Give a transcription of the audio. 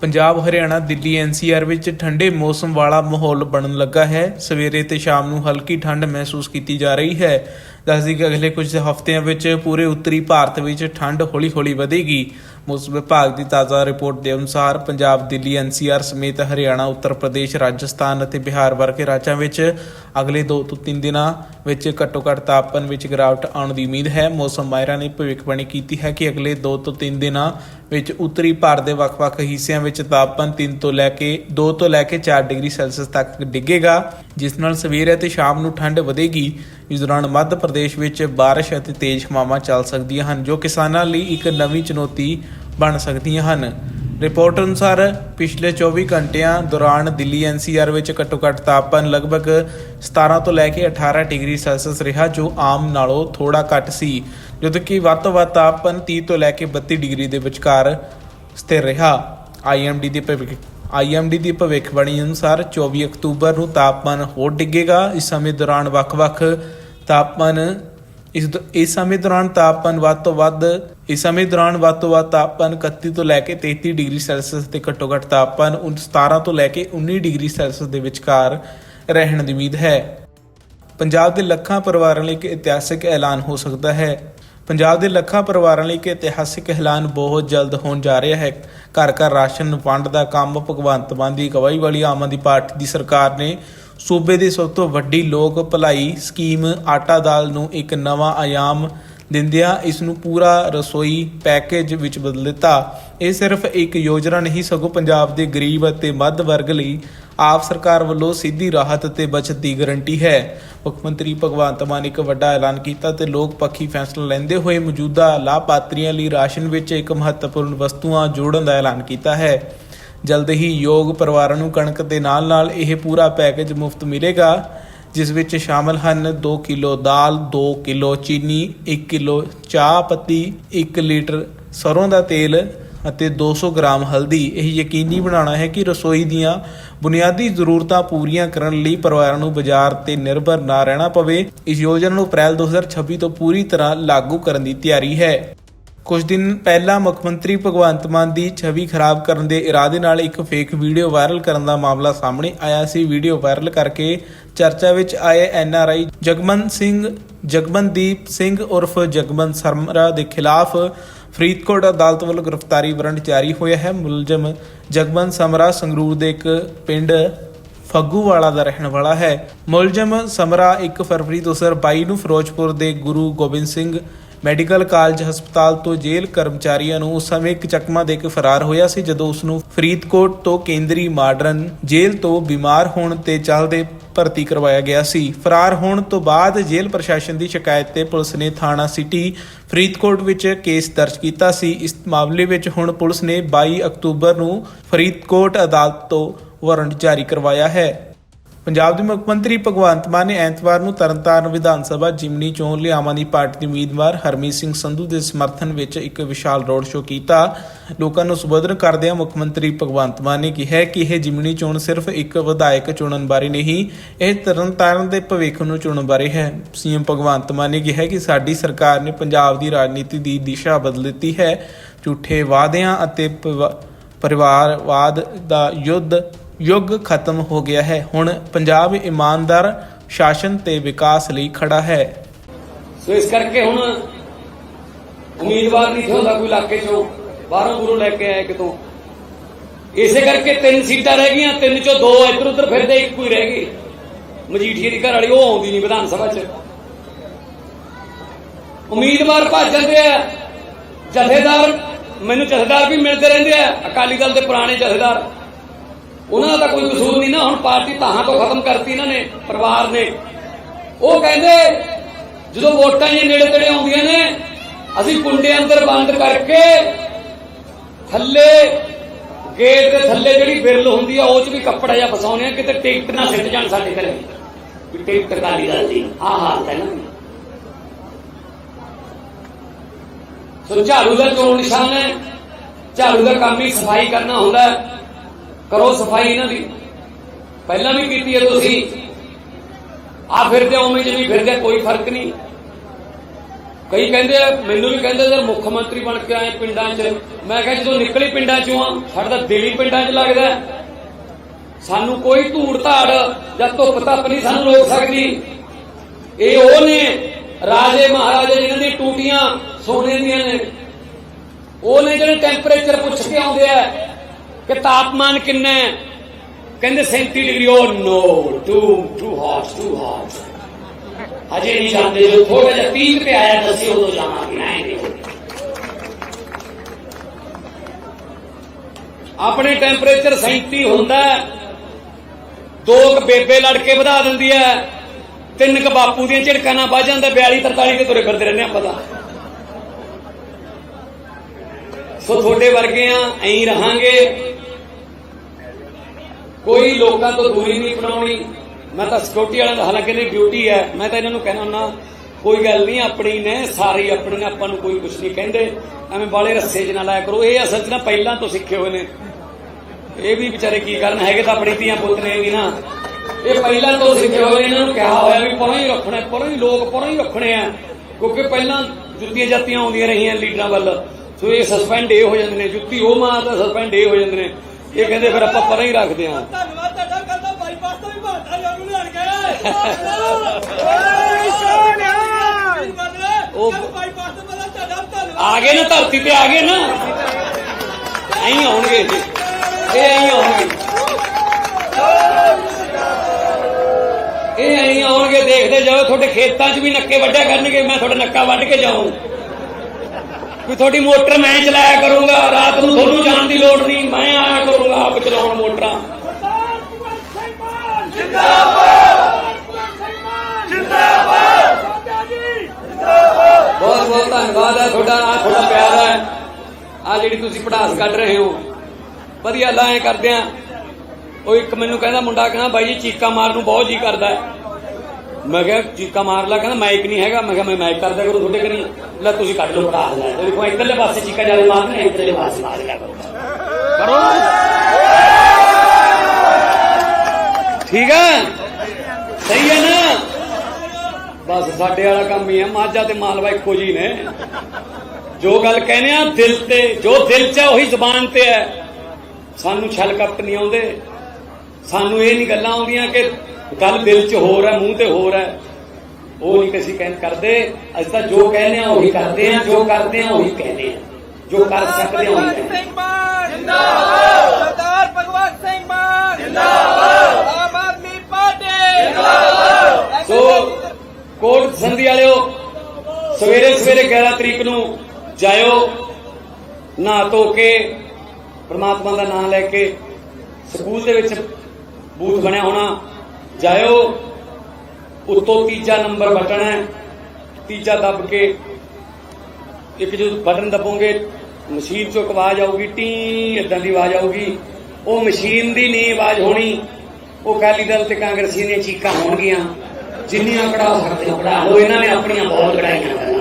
Punjab, Haryana, Delhi NCR ਵਿੱਚ ਠੰਡੇ ਮੌਸਮ ਵਾਲਾ ਮਾਹੌਲ ਬਣਨ ਲੱਗਾ ਹੈ। ਸਵੇਰੇ ਤੇ ਸ਼ਾਮ ਨੂੰ ਹਲਕੀ ਠੰਡ ਮਹਿਸੂਸ ਕੀਤੀ ਜਾ ਰਹੀ ਹੈ। ਦੱਸਦੀ ਕਿ ਅਗਲੇ ਕੁਝ ਹਫ਼ਤਿਆਂ ਵਿੱਚ ਪੂਰੇ ਉੱਤਰੀ ਭਾਰਤ ਵਿੱਚ ਠੰਡ ਹੌਲੀ-ਹੌਲੀ ਵਧੇਗੀ। ਮੌਸਮ ਵਿਭਾਗ ਦੀ ਤਾਜ਼ਾ ਰਿਪੋਰਟ ਦੇ ਅਨੁਸਾਰ ਪੰਜਾਬ, ਦਿੱਲੀ ਐਨਸੀਆਰ ਸਮੇਤ ਹਰਿਆਣਾ, ਉੱਤਰ ਪ੍ਰਦੇਸ਼, ਰਾਜਸਥਾਨ ਅਤੇ ਬਿਹਾਰ ਵਰਗੇ ਰਾਜਾਂ ਵਿੱਚ ਅਗਲੇ 2 ਤੋਂ 3 ਦਿਨਾਂ ਵਿੱਚ ਘੱਟੋ-ਘੱਟ ਤਾਪਮਾਨ ਵਿੱਚ ਗਿਰਾਵਟ ਆਉਣ ਦੀ ਉਮੀਦ ਹੈ। ਮੌਸਮ ਮਾਹਿਰਾਂ ਨੇ ਭਵਿੱਖਬਾਣੀ ਕੀਤੀ ਹੈ ਕਿ ਅਗਲੇ 2 ਤੋਂ 3 ਦਿਨਾਂ ਵਿੱਚ ਉੱਤਰੀ ਭਾਰਤ ਦੇ ਵੱਖ-ਵੱਖ ਹਿੱਸਿਆਂ ਵਿੱਚ ਤਾਪਮਾਨ 3 ਤੋਂ ਲੈ ਕੇ 2 ਤੋਂ ਲੈ ਕੇ 4 ਡਿਗਰੀ ਸੈਲਸੀਅਸ ਤੱਕ ਡਿੱਗੇਗਾ। ਜਿਸ ਨਾਲ ਸਵੇਰ ਅਤੇ ਸ਼ਾਮ ਨੂੰ ਠੰਡ ਵਧੇਗੀ, ਇਸ ਦੌਰਾਨ ਮੱਧ ਪ੍ਰਦੇਸ਼ ਵਿੱਚ ਬਾਰਿਸ਼ ਅਤੇ ਤੇਜ਼ ਹਵਾਵਾਂ ਚੱਲ ਸਕਦੀਆਂ ਹਨ, ਜੋ ਕਿਸਾਨਾਂ ਲਈ ਇੱਕ ਨਵੀਂ ਚੁਣੌਤੀ ਬਣ ਸਕਦੀਆਂ ਹਨ। ਰਿਪੋਰਟ ਅਨੁਸਾਰ, ਪਿਛਲੇ 24 ਘੰਟਿਆਂ ਦੌਰਾਨ ਦਿੱਲੀ ਐਨਸੀਆਰ ਵਿੱਚ ਘੱਟੋ-ਘੱਟ ਤਾਪਮਾਨ ਲਗਭਗ 17 ਤੋਂ ਲੈ ਕੇ 18 ਡਿਗਰੀ ਸੈਲਸੀਅਸ ਰਿਹਾ, ਜੋ ਆਮ ਨਾਲੋਂ ਥੋੜਾ ਘੱਟ ਸੀ, ਜਦੋਂ ਕਿ ਵੱਧ ਤੋਂ ਵੱਧ ਤਾਪਮਾਨ 30 ਤੋਂ ਲੈ ਕੇ 32 ਡਿਗਰੀ ਦੇ ਵਿਚਕਾਰ ਸਥਿਰ ਰਿਹਾ। ਆਈਐਮਡੀ ਦੀ ਭਵਿੱਖ ਆਈਐਮਡੀ ਦੀ ਭਵਿੱਖਬਾਣੀ ਅਨੁਸਾਰ 24 ਅਕਤੂਬਰ ਨੂੰ ਤਾਪਮਾਨ ਹੋਰ ਡਿੱਗੇਗਾ। ਇਸ ਸਮੇਂ ਦੌਰਾਨ ਵੱਖ-ਵੱਖ ਤਾਪਮਾਨ, ਇਸ ਦ- ਇਸ ਸਮੇਂ ਦੌਰਾਨ ਤਾਪਮਾਨ ਵੱਧ ਤੋਂ ਵੱਧ, ਇਸ ਸਮੇਂ ਦੌਰਾਨ ਵੱਧ ਤੋਂ ਵੱਧ ਤਾਪਮਾਨ 31 ਤੋਂ ਲੈ ਕੇ 33 ਡਿਗਰੀ ਸੈਲਸੀਅਸ ਤੇ ਘੱਟੋ ਘੱਟ ਤਾਪਮਾਨ ਉਨ- 17 ਤੋਂ ਲੈ ਕੇ 19 ਡਿਗਰੀ ਸੈਲਸੀਅਸ ਦੇ ਵਿਚਕਾਰ ਰਹਿਣ ਦੀ ਉਮੀਦ ਹੈ। ਪੰਜਾਬ ਦੇ ਲੱਖਾਂ ਪਰਿਵਾਰਾਂ ਲਈ ਇੱਕ ਇਤਿਹਾਸਿਕ ਐਲਾਨ ਹੋ ਸਕਦਾ ਹੈ। ਪੰਜਾਬ ਦੇ ਲੱਖਾਂ ਪਰਿਵਾਰਾਂ ਲਈ ਇੱਕ ਇਤਿਹਾਸਿਕ ਐਲਾਨ ਬਹੁਤ ਜਲਦ ਹੋਣ ਜਾ ਰਿਹਾ ਹੈ। ਘਰ ਘਰ ਰਾਸ਼ਨ ਵੰਡ ਦਾ ਕੰਮ ਭਗਵੰਤ ਮਾਨ ਦੀ ਅਗਵਾਈ ਵਾਲੀ ਆਮ ਆਦਮੀ ਪਾਰਟੀ ਦੀ ਸਰਕਾਰ ਨੇ ਸੂਬੇ ਦੀ ਸਭ ਤੋਂ ਵੱਡੀ ਲੋਕ ਭਲਾਈ ਸਕੀਮ ਆਟਾ ਦਾਲ ਨੂੰ ਇੱਕ ਨਵਾਂ ਆਯਾਮ ਦਿੰਦਿਆਂ ਇਸ ਨੂੰ ਪੂਰਾ ਰਸੋਈ ਪੈਕੇਜ ਵਿੱਚ ਬਦਲ ਦਿੱਤਾ। ਇਹ ਸਿਰਫ ਇੱਕ ਯੋਜਨਾ ਨਹੀਂ, ਸਗੋਂ ਪੰਜਾਬ ਦੇ ਗਰੀਬ ਅਤੇ ਮੱਧ ਵਰਗ ਲਈ ਆਪ ਸਰਕਾਰ ਵੱਲੋਂ ਸਿੱਧੀ ਰਾਹਤ ਅਤੇ ਬਚਤ ਦੀ ਗਾਰੰਟੀ ਹੈ। ਮੁੱਖ ਮੰਤਰੀ ਭਗਵੰਤ ਮਾਨ ਇੱਕ ਵੱਡਾ ਐਲਾਨ ਕੀਤਾ ਤੇ ਲੋਕ ਪੱਖੀ ਫੈਸਲਾ ਲੈਂਦੇ ਹੋਏ ਮੌਜੂਦਾ ਲਾਭਪਾਤਰੀਆਂ ਲਈ ਰਾਸ਼ਨ ਵਿੱਚ ਇੱਕ ਮਹੱਤਵਪੂਰਨ ਵਸਤੂਆਂ ਜੋੜਨ ਦਾ ਐਲਾਨ ਕੀਤਾ ਹੈ। ਜਲਦ ਹੀ ਯੋਗ ਪਰਿਵਾਰਾਂ ਨੂੰ ਕਣਕ ਦੇ ਨਾਲ-ਨਾਲ ਇਹ ਪੂਰਾ ਪੈਕੇਜ ਮੁਫਤ ਮਿਲੇਗਾ, ਜਿਸ ਵਿੱਚ ਸ਼ਾਮਲ ਹਨ 2 ਕਿਲੋ ਦਾਲ 2 ਕਿਲੋ ਚੀਨੀ 1 ਕਿਲੋ ਚਾਹ ਪੱਤੀ 1 ਲੀਟਰ ਸਰੋਂ ਦਾ ਤੇਲ ਅਤੇ 200 ਗ੍ਰਾਮ ਹਲਦੀ। ਇਹ ਯਕੀਨੀ ਬਣਾਉਣਾ ਹੈ ਕਿ ਰਸੋਈ ਦੀਆਂ ਬੁਨਿਆਦੀ ਜ਼ਰੂਰਤਾਂ ਪੂਰੀਆਂ ਕਰਨ ਲਈ ਪਰਿਵਾਰਾਂ ਨੂੰ ਬਾਜ਼ਾਰ ਤੇ ਨਿਰਭਰ ਨਾ ਰਹਿਣਾ ਪਵੇ। ਇਸ ਯੋਜਨਾ ਨੂੰ ਅਪ੍ਰੈਲ 2026 ਤੋਂ ਪੂਰੀ ਤਰ੍ਹਾਂ ਲਾਗੂ ਕਰਨ ਦੀ ਤਿਆਰੀ ਹੈ। ਕੁਝ ਦਿਨ ਪਹਿਲਾਂ ਮੁੱਖ ਮੰਤਰੀ ਭਗਵੰਤ ਮਾਨ ਦੀ ਛਵੀ ਖਰਾਬ ਕਰਨ ਦੇ ਇਰਾਦੇ ਨਾਲ ਇੱਕ ਫੇਕ ਵੀਡੀਓ ਵਾਇਰਲ ਕਰਨ ਦਾ ਮਾਮਲਾ ਸਾਹਮਣੇ ਆਇਆ ਸੀ। ਵੀਡੀਓ ਵਾਇਰਲ ਕਰਕੇ ਚਰਚਾ ਵਿੱਚ ਆਏ ਐਨਆਰਆਈ ਜਗਮਨ ਸਿੰਘ ਜਗਮਨਦੀਪ ਸਿੰਘ ਉਰਫ ਜਗਮਨ ਸਰਮਰਾ ਦੇ ਖਿਲਾਫ ਫਰੀਦਕੋਟ ਅਦਾਲਤ ਵੱਲੋਂ ਗ੍ਰਿਫਤਾਰੀ ਵਾਰੰਟ ਜਾਰੀ ਹੋਇਆ ਹੈ। ਮੁਲਜ਼ਮ ਜਗਮਨ ਸਮਰਾ ਸੰਗਰੂਰ ਦੇ ਇੱਕ ਪਿੰਡ ਫੱਗੂਵਾਲਾ ਦਾ ਰਹਿਣ ਵਾਲਾ ਹੈ। ਮੁਲਜ਼ਮ ਸਮਰਾ 1 ਫਰਵਰੀ 2022 ਨੂੰ ਫਿਰੋਜ਼ਪੁਰ ਦੇ ਗੁਰੂ ਗੋਬਿੰਦ ਸਿੰਘ ਮੈਡੀਕਲ ਕਾਲਜ ਹਸਪਤਾਲ ਤੋਂ ਜੇਲ੍ਹ ਕਰਮਚਾਰੀਆਂ ਨੂੰ ਉਸ ਸਮੇਂ ਇੱਕ ਚਕਮਾ ਦੇ ਕੇ ਫਰਾਰ ਹੋਇਆ ਸੀ, ਜਦੋਂ ਉਸ ਨੂੰ ਫਰੀਦਕੋਟ ਤੋਂ ਕੇਂਦਰੀ ਮਾਡਰਨ ਜੇਲ੍ਹ ਤੋਂ ਬਿਮਾਰ ਹੋਣ ਤੇ ਚੱਲਦੇ ਭਰਤੀ ਕਰਵਾਇਆ ਗਿਆ ਸੀ। ਫਰਾਰ ਹੋਣ ਤੋਂ ਬਾਅਦ ਜੇਲ੍ਹ ਪ੍ਰਸ਼ਾਸਨ ਦੀ ਸ਼ਿਕਾਇਤ ਤੇ ਪੁਲਿਸ ਨੇ ਥਾਣਾ ਸਿਟੀ ਫਰੀਦਕੋਟ ਵਿੱਚ ਕੇਸ ਦਰਜ ਕੀਤਾ ਸੀ। ਇਸ ਮਾਮਲੇ ਵਿੱਚ ਹੁਣ ਪੁਲਿਸ ਨੇ 22 ਅਕਤੂਬਰ ਨੂੰ ਫਰੀਦਕੋਟ ਅਦਾਲਤ ਤੋਂ ਵਾਰੰਟ ਜਾਰੀ ਕਰਵਾਇਆ ਹੈ। ਪੰਜਾਬ ਦੇ ਮੁੱਖ ਮੰਤਰੀ ਭਗਵੰਤ ਮਾਨ ਨੇ ਐਤਵਾਰ ਨੂੰ ਤਰਨਤਾਰਨ ਵਿਧਾਨ ਸਭਾ ਜਿਮਨੀ ਚੋਣ ਲਈ ਆਮ ਆਦਮੀ ਪਾਰਟੀ ਦੇ ਉਮੀਦਵਾਰ ਹਰਮੀਤ ਸਿੰਘ ਸੰਧੂ ਦੇ ਸਮਰਥਨ ਵਿੱਚ ਇੱਕ ਵਿਸ਼ਾਲ ਰੋਡ ਸ਼ੋਅ ਕੀਤਾ। ਲੋਕਾਂ ਨੂੰ ਸੰਬੋਧਨ ਕਰਦਿਆਂ ਮੁੱਖ ਮੰਤਰੀ ਭਗਵੰਤ ਮਾਨ ਨੇ ਕਿਹਾ ਕਿ ਇਹ ਜਿਮਨੀ ਚੋਣ ਸਿਰਫ ਇੱਕ ਵਿਧਾਇਕ ਚੁਣਨ ਬਾਰੇ ਨਹੀਂ, ਇਹ ਤਰਨਤਾਰਨ ਦੇ ਭਵਿੱਖ ਨੂੰ ਚੁਣਨ ਬਾਰੇ ਹੈ। ਸੀਐਮ ਭਗਵੰਤ ਮਾਨ ਨੇ ਕਿਹਾ ਕਿ ਸਾਡੀ ਸਰਕਾਰ ਨੇ ਪੰਜਾਬ ਦੀ ਰਾਜਨੀਤੀ ਦੀ ਦਿਸ਼ਾ ਬਦਲ ਦਿੱਤੀ ਹੈ। ਝੂਠੇ ਵਾਅਦਿਆਂ ਅਤੇ ਪਰਿਵਾ- ਪਰਿਵਾਰਵਾਦ ਦਾ ਯੁੱਧ ਯੁੱਗ ਖਤਮ ਹੋ ਗਿਆ ਹੈ। ਹੁਣ ਪੰਜਾਬ ਇਮਾਨਦਾਰ ਸ਼ਾਸਨ ਤੇ ਵਿਕਾਸ ਲਈ ਖੜਾ ਹੈ। ਸੋ ਇਸ ਕਰਕੇ ਹੁਣ ਉਮੀਦਵਾਰ ਨਹੀਂ ਹੁੰਦਾ ਕੋਈ ਇਲਾਕੇ ਚੋਂ। ਬਾਹਰੋਂ ਗੁਰੂ ਲੈ ਕੇ ਆਏ ਕਿਤੋਂ। ਇਸੇ ਕਰਕੇ ਤਿੰਨ ਸੀਟਾਂ ਰਹਿ ਗਈਆਂ, ਤਿੰਨ ਚੋਂ ਦੋ ਇੱਧਰ ਉੱਧਰ ਫਿਰਦੇ, ਇੱਕ ਕੋਈ ਰਹਿ ਗਈ। ਮਜੀਠੀਏ ਦੀ ਘਰ ਵਾਲੀ, ਉਹ ਆਉਂਦੀ ਨਹੀਂ ਵਿਧਾਨ ਸਭਾ 'ਚ। ਉਮੀਦਵਾਰ ਭੱਜ ਜਾਂਦੇ ਆ। ਜਥੇਦਾਰ, ਮੈਨੂੰ ਜਥੇਦਾਰ ਵੀ ਮਿਲਦੇ ਰਹਿੰਦੇ ਆ। ਅਕਾਲੀ ਦਲ ਦੇ ਪੁਰਾਣੇ ਜਥੇਦਾਰ। ਉਹਨਾਂ ਦਾ ਤਾਂ ਕੋਈ ਕਸੂਰ ਨਹੀਂ ਨਾ, ਹੁਣ ਪਾਰਟੀ ਤਾਹਾਂ ਤੋਂ ਖਤਮ ਕਰਤੀ ਇਹਨਾਂ ਨੇ, ਪਰਿਵਾਰ ਨੇ। ਉਹ ਕਹਿੰਦੇ, ਜਦੋਂ ਵੋਟਾਂ ਜੀ ਨੇੜੇ ਤੇੜੇ ਆਉਂਦੀਆਂ ਨੇ, ਅਸੀਂ ਕੁੰਡੇ ਅੰਦਰ ਬੰਦ ਕਰਕੇ ਥੱਲੇ, ਗੇਟ ਦੇ ਥੱਲੇ ਜਿਹੜੀ ਬਿਰਲ ਹੁੰਦੀ ਆ, ਉਹ 'ਚ ਵੀ ਕੱਪੜਾ ਜਿਹਾ ਫਸਾਉਣੇ ਆ, ਕਿਤੇ ਟਿਕਟ ਨਾ ਸਿੱਟ ਜਾਣ ਸਾਡੇ ਘਰੇ। ਵੀ ਟਿਕਟ ਕਾਲੀ ਦਾ ਦੀ ਆਹ ਹਾਲਤ ਹੈ ਨਾ। ਸੋ ਝਾੜੂ ਦਾ ਚੋਣ ਨਿਸ਼ਾਨ ਹੈ, ਝਾੜੂ ਦਾ ਕੰਮ ਹੀ ਸਫ਼ਾਈ ਕਰਨਾ ਹੁੰਦਾ ਹੈ। ਕਰੋ ਸਫ਼ਾਈ ਇਹਨਾਂ ਦੀ। ਪਹਿਲਾਂ ਵੀ ਕੀਤੀ ਹੈ ਤੁਸੀਂ। ਆ ਫਿਰਦੇ ਉਵੇਂ ਜਿਵੇਂ ਫਿਰਦੇ ਕੋਈ ਫ਼ਰਕ ਨਹੀਂ। ਕਈ ਕਹਿੰਦੇ ਮੈਨੂੰ ਵੀ ਕਹਿੰਦੇ ਯਾਰ ਮੁੱਖ ਮੰਤਰੀ ਬਣ ਕੇ ਆਏ ਪਿੰਡਾਂ 'ਚ, ਮੈਂ ਕਿਹਾ ਜਦੋਂ ਨਿਕਲੀ ਪਿੰਡਾਂ 'ਚੋਂ ਆ, ਸਾਡਾ ਤਾਂ ਦਿਲ ਹੀ ਪਿੰਡਾਂ 'ਚ ਲੱਗਦਾ ਸਾਨੂੰ ਕੋਈ ਧੂੜ ਧਾੜ ਜਾਂ ਧੁੱਪ ਧੱਪ ਨਹੀਂ ਸਾਨੂੰ ਰੋਕ ਸਕਦੀ। ਇਹ ਉਹ ਨੇ, ਰਾਜੇ ਮਹਾਰਾਜੇ ਜਿਨ੍ਹਾਂ ਦੀ ਟੂਟੀਆਂ ਸੋਨੇ ਦੀਆਂ ਨੇ। ਉਹ ਨੇ ਜਿਹੜੇ ਟੈਂਪਰੇਚਰ ਪੁੱਛ ਕੇ ਆਉਂਦੇ ਆ ਕਿ ਤਾਪਮਾਨ ਕਿੰਨਾ ਹੈ? ਕਹਿੰਦੇ 37 ਡਿਗਰੀ ਉਹ no, too too hot too hot ਅਜੇ ਨਹੀਂ ਜਾਂਦੇ ਜੋ ਥੋੜਾ ਜਿਹਾ 30 ਤੇ ਆਇਆ ਤਾਂ ਉਦੋਂ ਜਾਵਾਂਗੇ, ਐਂ ਆਪਣੇ ਟੈਂਪਰੇਚਰ 37 ਹੁੰਦਾ ਦੋ ਕ ਬੇਬੇ ਲੜ ਕੇ ਵਧਾ ਦਿੰਦੀ ਹੈ। ਤਿੰਨ ਕ ਬਾਪੂ ਦੀਆਂ ਝਿੜਕਾਂ ਨਾਲ ਵੱਜ ਜਾਂਦਾ 42 43 ਤੇ ਤੁਰੇ ਫਿਰਦੇ ਰਹਿੰਦੇ ਆਪਾਂ ਪਤਾ ਸੋ ਤੁਹਾਡੇ ਵਰਗੇ ਆ ਐਂ ਰਹਾਂਗੇ। ਕੋਈ ਲੋਕਾਂ ਤੋਂ ਦੂਰੀ ਨਹੀਂ ਬਣਾਉਣੀ। ਮੈਂ ਤਾਂ ਸਿਕਿਉਰਿਟੀ ਵਾਲਿਆਂ ਦਾ ਹਾਲਾਂਕਿ ਇਹਦੀ ਡਿਊਟੀ ਹੈ। ਮੈਂ ਤਾਂ ਇਹਨਾਂ ਨੂੰ ਕਹਿਣਾ ਹੁੰਦਾ, ਕੋਈ ਗੱਲ ਨਹੀਂ, ਆਪਣੀ ਨੇ, ਸਾਰੀ ਆਪਣੀ ਨੇ, ਆਪਾਂ ਨੂੰ ਕੋਈ ਕੁਝ ਨਹੀਂ ਕਹਿੰਦੇ। ਐਵੇਂ ਬਾਲੇ ਰੱਸੇ 'ਚ ਨਾ ਲਾਇਆ ਕਰੋ। ਇਹ ਅਸਲ 'ਚ ਨਾ ਪਹਿਲਾਂ ਤੋਂ ਸਿੱਖੇ ਹੋਏ ਨੇ। ਇਹ ਵੀ ਵਿਚਾਰੇ ਕੀ ਕਰਨ? ਹੈਗੇ ਤਾਂ ਆਪਣੀ ਧੀਆਂ ਪੁੱਤ ਨੇ ਵੀ ਨਾ। ਇਹ ਪਹਿਲਾਂ ਤੋਂ ਸਿੱਖੇ ਹੋਏ ਇਹਨਾਂ ਨੂੰ ਕਿਹਾ ਹੋਇਆ ਵੀ ਪਰਾਂ ਹੀ ਰੱਖਣਾ, ਪਰਾਂ ਹੀ ਲੋਕ ਪਰਾਂ ਹੀ ਰੱਖਣੇ ਆ। ਕਿਉਂਕਿ ਪਹਿਲਾਂ ਜੁੱਤੀਆਂ ਜਾਤੀਆਂ ਆਉਂਦੀਆਂ ਰਹੀਆਂ ਲੀਡਰਾਂ ਵੱਲ। ਸੋ ਇਹ ਸਸਪੈਂਡ ਇਹ ਹੋ ਜਾਂਦੇ ਨੇ। ਜੁੱਤੀ ਉਹ ਮਾਂ ਤਾਂ ਸਸਪੈਂਡ ਇਹ ਹੋ ਜਾਂਦੇ ਨੇ। ਇਹ ਕਹਿੰਦੇ ਫਿਰ ਆਪਾਂ ਪਰਾਂ ਹੀ ਰੱਖਦੇ ਆ ਧੰਨਵਾਦ ਤੁਹਾਡਾ ਕਰਦਾ ਬਾਈਪਾਸ ਤੋਂ ਵੀ ਭਾਰਤਾ ਜਾਨੂੰ ਲੈਣ ਗਏ ਉਹ- ਉਹ ਬਾਈਪਾਸ ਤੋਂ ਪਹਿਲਾਂ ਤੁਹਾਡਾ ਧੰਨਵਾਦ। ਆ ਗਏ ਨਾ ਧਰਤੀ ਤੇ ਆ ਗਏ ਨਾ। ਐਂ ਆਉਣਗੇ ਇਹ ਐਂ ਆਉਣਗੇ। ਇਹ ਐਂ ਆਉਣਗੇ ਦੇਖਦੇ ਜਾਓ ਤੁਹਾਡੇ ਖੇਤਾਂ 'ਚ ਵੀ ਨੱਕੇ ਵੱਢਿਆ ਕਰਨਗੇ ਮੈਂ ਤੁਹਾਡਾ ਨੱਕਾ ਵੱਢ ਕੇ ਜਾਊਂ। ਵੀ ਤੁਹਾਡੀ ਮੋਟਰ ਮੈਂ ਚਲਾਇਆ ਕਰੂੰਗਾ ਰਾਤ ਨੂੰ ਤੁਹਾਨੂੰ ਜਾਣ ਦੀ ਲੋੜ ਨਹੀਂ ਮੈਂ ਆਇਆ ਕਰੂੰਗਾ ਆਪ ਚਲਾਉਣ ਮੋਟਰਾਂ ਸਰਦਾਰ ਭਗਵੰਤ ਸਿੰਘ ਮਾਨ ਜਿੰਦਾਬਾਦ ਭਗਵੰਤ ਸਿੰਘ ਮਾਨ ਜਿੰਦਾਬਾਦ ਸੋਨਿਆ ਜੀ ਬਹੁਤ ਬਹੁਤ ਧੰਨਵਾਦ ਹੈ ਤੁਹਾਡਾ ਤੁਹਾਡਾ ਪਿਆਰ ਹੈ। ਆ ਜਿਹੜੀ ਤੁਸੀਂ ਪੜਾਸ ਕੱਢ ਰਹੇ ਹੋ। ਵਧੀਆ ਅੱਲਾ ਕਰਦੇ ਆ। ਉਹ ਇੱਕ ਮੈਨੂੰ ਕਹਿੰਦਾ ਮੁੰਡਾ ਕਹਿੰਦਾ, ਬਾਈ ਜੀ ਚੀਕਾ ਮਾਰਨ ਨੂੰ ਬਹੁਤ ਜੀ ਕਰਦਾ ਹੈ। ਮੈਂ ਕਿਹਾ, ਚੀਕਾ ਮਾਰ ਲਾ ਕਹਿੰਦਾ ਮਾਈਕ ਨਹੀਂ ਹੈਗਾ। ਮੈਂ ਕਿਹਾ, ਮੈਂ ਮਾਈਕ ਕਰਦਾ ਕਰੂੰ ਤੁਹਾਡੇ ਕਰੀ ਲੈ ਤੁਸੀਂ ਕੱਢ ਲਓ ਪੜਾਸ ਲੈ। ਦੇਖੋ, ਇੱਧਰਲੇ ਪਾਸੇ ਚੀਕਾ ਜ਼ਿਆਦਾ ਮਾਰਨਾ ਇੱਧਰਲੇ ਪਾਸੇ ਮਾਰ ਲਿਆ ਕਰੋ। ਕਰੋ। ਠੀਕ ਹੈ। ਸਹੀ ਹੈ ਬਸ ਸਾਡੇ ਵਾਲਾ ਕੰਮ ਹੀ ਹੈ ਮਾਝਾ ਤੇ ਮਾਲਵਾ ਇੱਕੋ ਜੀ ਨੇ। ਜੋ ਗੱਲ ਕਹਿੰਦੇ ਆ ਦਿਲ ਤੇ ਜੋ ਦਿਲ 'ਚ ਹੈ ਉਹੀ ਜ਼ੁਬਾਨ ਤੇ ਹੈ। ਸਾਨੂੰ ਛਲ ਕਪਟ ਨਹੀਂ ਆਉਂਦੇ। ਸਾਨੂੰ ਇਹ ਨਹੀਂ ਗੱਲਾਂ ਆਉਂਦੀਆਂ ਕਿ ਗੱਲ ਦਿਲ 'ਚ ਹੋਰ ਹੈ ਮੂੰਹ ਤੇ ਹੋਰ ਹੈ। ਉਹ ਨਹੀਂ ਕਿਸੇ ਕਹਿਣ ਕਰਦੇ। ਅਸੀਂ ਤਾਂ ਜੋ ਕਹਿੰਦੇ ਆ ਉਹੀ ਕਰਦੇ ਆ। ਜੋ ਕਰਦੇ ਆ ਉਹੀ ਕਹਿੰਦੇ ਆ। ਜੋ ਕਰ ਸਕਦੇ ਆ ਉਹੀ ਜਿੰਦਾਬਾਦ ਸਰਦਾਰ ਭਗਵੰਤ ਸਿੰਘ ਮਾਨ। ਜਿੰਦਾਬਾਦ। ਆਮ ਆਦਮੀ ਪਾਰਟੀ। ਜਿੰਦਾਬਾਦ ਕੋਟ ਸੰਧੀ ਵਾਲਿਓ, ਸਵੇਰੇ ਸਵੇਰੇ 11 ਤਰੀਕ ਨੂੰ ਜਾਇਓ, ਨਹਾ ਧੋ ਕੇ, ਪ੍ਰਮਾਤਮਾ ਦਾ ਨਾਮ ਲੈ ਕੇ ਸਕੂਲ ਦੇ ਵਿੱਚ ਬੂਥ ਬਣਿਆ ਹੋਣਾ, ਜਾਇਓ। ਉੱਤੋਂ ਤੀਜਾ ਨੰਬਰ ਬਟਨ ਹੈ, ਤੀਜਾ ਦੱਬ ਕੇ ਇੱਕ ਜਦੋਂ ਬਟਨ ਦਬੋਗੇ, ਮਸ਼ੀਨ ਚੋਂ ਇੱਕ ਆਵਾਜ਼ ਆਊਗੀ, ਟੀ ਇਦਾਂ ਦੀ ਆਵਾਜ਼ ਆਊਗੀ। ਉਹ ਮਸ਼ੀਨ ਦੀ ਨਹੀਂ ਆਵਾਜ਼ ਹੋਣੀ, ਉਹ ਅਕਾਲੀ ਦਲ ਤੇ ਕਾਂਗਰਸੀਆਂ ਦੀਆਂ ਚੀਕਾਂ ਹੋਣਗੀਆਂ। ਜਿੰਨੀਆਂ ਕਢਾ ਸਕਦੇ ਹੋ ਲਓ ਇਹਨਾਂ ਨੇ ਆਪਣੀਆਂ ਬਹੁਤ ਕਢਾਈਆਂ।